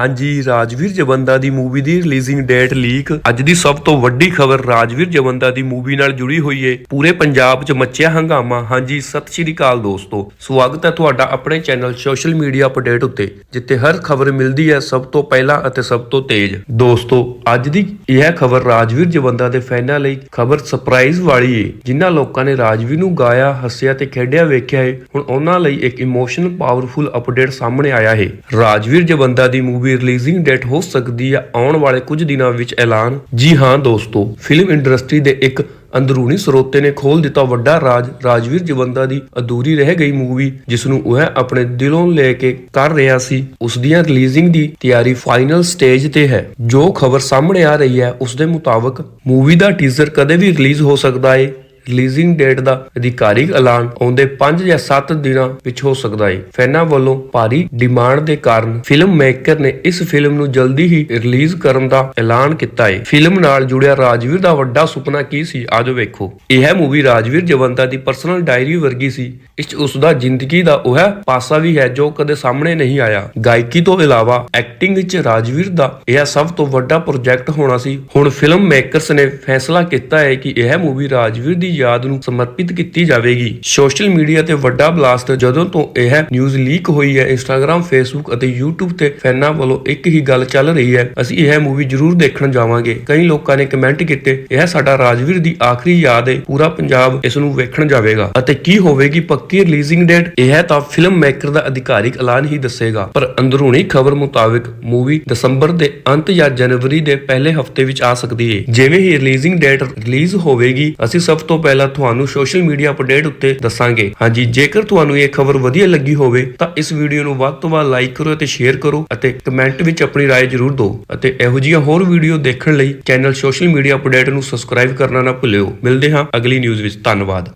ਹਾਂਜੀ, ਰਾਜਵੀਰ ਜਵੰਦਾ ਦੀ ਮੂਵੀ ਦੀ ਰਿਲੀਜ਼ਿੰਗ ਡੇਟ ਲੀਕ ਅੱਜ ਦੀ ਸਭ ਤੋਂ ਵੱਡੀ ਖਬਰ ਰਾਜਵੀਰ ਜਵੰਦਾ ਦੀ ਮੂਵੀ ਨਾਲ ਜੁੜੀ ਹੋਈ ਏ। ਪੂਰੇ ਪੰਜਾਬ 'ਚ ਮੱਚਿਆ ਹੰਗਾਮਾ। ਹਾਂਜੀ, ਸਤਿ ਸ਼੍ਰੀ ਅਕਾਲ ਦੋਸਤੋ। ਸਵਾਗਤ ਹੈ ਤੁਹਾਡਾ ਆਪਣੇ ਚੈਨਲ ਸੋਸ਼ਲ ਮੀਡੀਆ ਅਪਡੇਟ ਉੱਤੇ, ਜਿੱਥੇ ਹਰ ਖਬਰ ਮਿਲਦੀ ਹੈ ਸਭ ਤੋਂ ਪਹਿਲਾਂ ਅਤੇ ਸਭ ਤੋਂ ਤੇਜ਼। ਦੋਸਤੋ, ਅੱਜ ਦੀ ਇਹ ਖਬਰ ਰਾਜਵੀਰ ਜਵੰਦਾ ਦੇ ਫੈਨਾਂ ਲਈ। ਖਬਰ ਸਰਪ੍ਰਾਈਜ਼ ਵਾਲੀ ਏ, ਜਿਨ੍ਹਾਂ ਲੋਕਾਂ ਨੇ ਰਾਜਵੀਰ ਨੂੰ ਗਾਇਆ, ਹੱਸਿਆ ਤੇ ਖੇਡਿਆ ਵੇਖਿਆ ਏ। ਹੁਣ ਉਹਨਾਂ ਲਈ ਇੱਕ ਇਮੋਸ਼ਨਲ ਪਾਵਰਫੁਲ ਅਪਡੇਟ ਸਾਹਮਣੇ ਆਇਆ ਹੈ ਰਾਜਵੀਰ ਜਵੰਦਾ ਦੀ ਮੂਵੀ ਰਿਲੀਜ਼ਿੰਗ ਡੇਟ ਹੋ ਸਕਦੀ ਹੈ ਆਉਣ ਵਾਲੇ ਕੁਝ ਦਿਨਾਂ ਵਿੱਚ ਐਲਾਨ। ਜੀ ਹਾਂ ਦੋਸਤੋ, ਫਿਲਮ ਇੰਡਸਟਰੀ ਦੇ ਇੱਕ ਅੰਦਰੂਨੀ ਸਰੋਤੇ ਨੇ ਖੋਲ ਦਿੱਤਾ ਵੱਡਾ ਰਾਜ। ਰਾਜਵੀਰ ਜਵੰਦਾ ਦੀ ਅਧੂਰੀ ਰਹਿ ਗਈ ਮੂਵੀ, ਜਿਸ ਨੂੰ ਉਹ ਆਪਣੇ ਦਿਲੋਂ ਲੈ ਕੇ ਕਰ ਰਿਹਾ ਸੀ। ਉਸ ਦੀਆਂ ਰਿਲੀਜ਼ਿੰਗ ਦੀ ਤਿਆਰੀ ਫਾਈਨਲ ਸਟੇਜ ਤੇ ਹੈ। ਜੋ ਖਬਰ ਸਾਹਮਣੇ ਆ ਰਹੀ ਹੈ, ਉਸ ਦੇ ਮੁਤਾਬਕ ਮੂਵੀ ਦਾ ਟੀਜ਼ਰ ਕਦੇ ਵੀ ਰਿਲੀਜ਼ ਹੋ ਸਕਦਾ ਹੈ ਰਿਲੀਜ਼ਿੰਗ ਡੇਟ ਦਾ ਅਧਿਕਾਰਿਕ ਐਲਾਨ ਆਉਂਦੇ 5 ਜਾਂ 7 ਦਿਨਾਂ ਵਿੱਚ ਹੋ ਸਕਦਾ ਹੈ ਫੈਨਾਂ ਵੱਲੋਂ ਭਾਰੀ ਡਿਮਾਂਡ ਦੇ ਕਾਰਨ ਫਿਲਮ ਮੇਕਰ ਨੇ ਇਸ ਫਿਲਮ ਨੂੰ ਜਲਦੀ ਹੀ ਰਿਲੀਜ਼ ਕਰਨ ਦਾ ਐਲਾਨ ਕੀਤਾ ਹੈ ਫਿਲਮ ਨਾਲ ਜੁੜਿਆ ਰਾਜਵੀਰ ਦਾ ਵੱਡਾ ਸੁਪਨਾ ਕੀ ਸੀ, ਆਜੋ ਵੇਖੋ। ਇਹ ਮੂਵੀ ਰਾਜਵੀਰ ਜਵੰਤਾ ਦੀ ਪਰਸਨਲ ਡਾਇਰੀ ਵਰਗੀ ਸੀ। ਇਸ 'ਚ ਉਸ ਦਾ ਜ਼ਿੰਦਗੀ ਦਾ ਉਹ ਪਾਸਾ ਵੀ ਹੈ ਜੋ ਕਦੇ ਸਾਹਮਣੇ ਨਹੀਂ ਆਇਆ। ਗਾਇਕੀ ਤੋਂ ਇਲਾਵਾ ਐਕਟਿੰਗ ਵਿੱਚ ਰਾਜਵੀਰ ਦਾ ਇਹ ਸਭ ਤੋਂ ਵੱਡਾ ਪ੍ਰੋਜੈਕਟ ਹੋਣਾ ਸੀ। ਹੁਣ ਫਿਲਮ ਮੇਕਰਸ ਨੇ ਫੈਸਲਾ ਕੀਤਾ ਹੈ ਕਿ ਇਹ ਮੂਵੀ ਰਾਜਵੀਰ ਦੀ ਯਾਦ ਨੂੰ ਸਮਰਪਿਤ ਕੀਤੀ ਜਾਵੇਗੀ। ਸੋਸ਼ਲ ਮੀਡੀਆ ਤੇ ਵੱਡਾ ਬਲਾਸਟ ਜਦੋਂ ਤੋਂ ਇਹ ਨਿਊਜ਼ ਲੀਕ ਹੋਈ ਹੈ ਇੰਸਟਾਗ੍ਰam ਫੇਸਬੁੱਕ ਅਤੇ YouTube ਤੇ ਫੈਨਾਂ ਵੱਲੋਂ ਇੱਕ ਹੀ ਗੱਲ ਚੱਲ ਰਹੀ ਹੈ। ਅਸੀਂ ਇਹ ਮੂਵੀ ਜ਼ਰੂਰ ਦੇਖਣ ਜਾਵਾਂਗੇ। ਕਈ ਲੋਕਾਂ ਨੇ ਕਮੈਂਟ ਕੀਤੇ, ਇਹ ਸਾਡਾ ਰਾਜਵੀਰ ਦੀ ਆਖਰੀ ਯਾਦ ਹੈ ਪੂਰਾ ਪੰਜਾਬ ਇਸ ਨੂੰ ਵੇਖਣ ਜਾਵੇਗਾ। ਅਤੇ ਕੀ ਹੋਵੇਗੀ ਪੱਕੀ ਰਿਲੀਜ਼ਿੰਗ ਡੇਟ ਇਹ ਤਾਂ ਫਿਲਮ ਮੇਕਰ ਦਾ ਅਧਿਕਾਰਿਕ ਐਲਾਨ ਹੀ ਦੱਸੇਗਾ। ਪਰ ਅੰਦਰੂਨੀ ਖਬਰ ਮੁਤਾਬਕ ਮੂਵੀ ਦਸੰਬਰ ਦੇ ਅੰਤ ਜਾਂ ਜਨਵਰੀ ਦੇ ਪਹਿਲੇ ਹਫ਼ਤੇ ਵਿੱਚ ਆ ਸਕਦੀ ਹੈ ਜਿਵੇਂ ਹੀ ਰਿਲੀਜ਼ਿੰਗ ਡੇਟ ਰਿਲੀਜ਼ ਹੋਵੇਗੀ, ਅਸੀਂ ਸਭ ਤੋਂ ਪਹਿਲਾਂ ਤੁਹਾਨੂੰ ਸੋਸ਼ਲ ਮੀਡੀਆ ਅਪਡੇਟ ਉੱਤੇ ਦੱਸਾਂਗੇ ਹਾਂਜੀ ਜੇਕਰ ਤੁਹਾਨੂੰ ਇਹ ਖਬਰ ਵਧੀਆ ਲੱਗੀ ਹੋਵੇ ਤਾਂ ਇਸ ਵੀਡੀਓ ਨੂੰ ਵੱਧ ਤੋਂ ਵੱਧ ਲਾਈਕ ਕਰੋ ਅਤੇ ਸ਼ੇਅਰ ਕਰੋ ਅਤੇ ਕਮੈਂਟ ਵਿੱਚ ਆਪਣੀ رائے ਜ਼ਰੂਰ ਦਿਓ ਅਤੇ ਇਹੋ ਜਿਹੀਆਂ ਹੋਰ ਵੀਡੀਓ ਦੇਖਣ ਲਈ ਚੈਨਲ ਸੋਸ਼ਲ ਮੀਡੀਆ ਅਪਡੇਟ ਨੂੰ ਸਬਸਕ੍ਰਾਈਬ ਕਰਨਾ ਨਾ ਭੁੱਲਿਓ ਮਿਲਦੇ ਹਾਂ ਅਗਲੀ ਨਿਊਜ਼ ਵਿੱਚ ਧੰਨਵਾਦ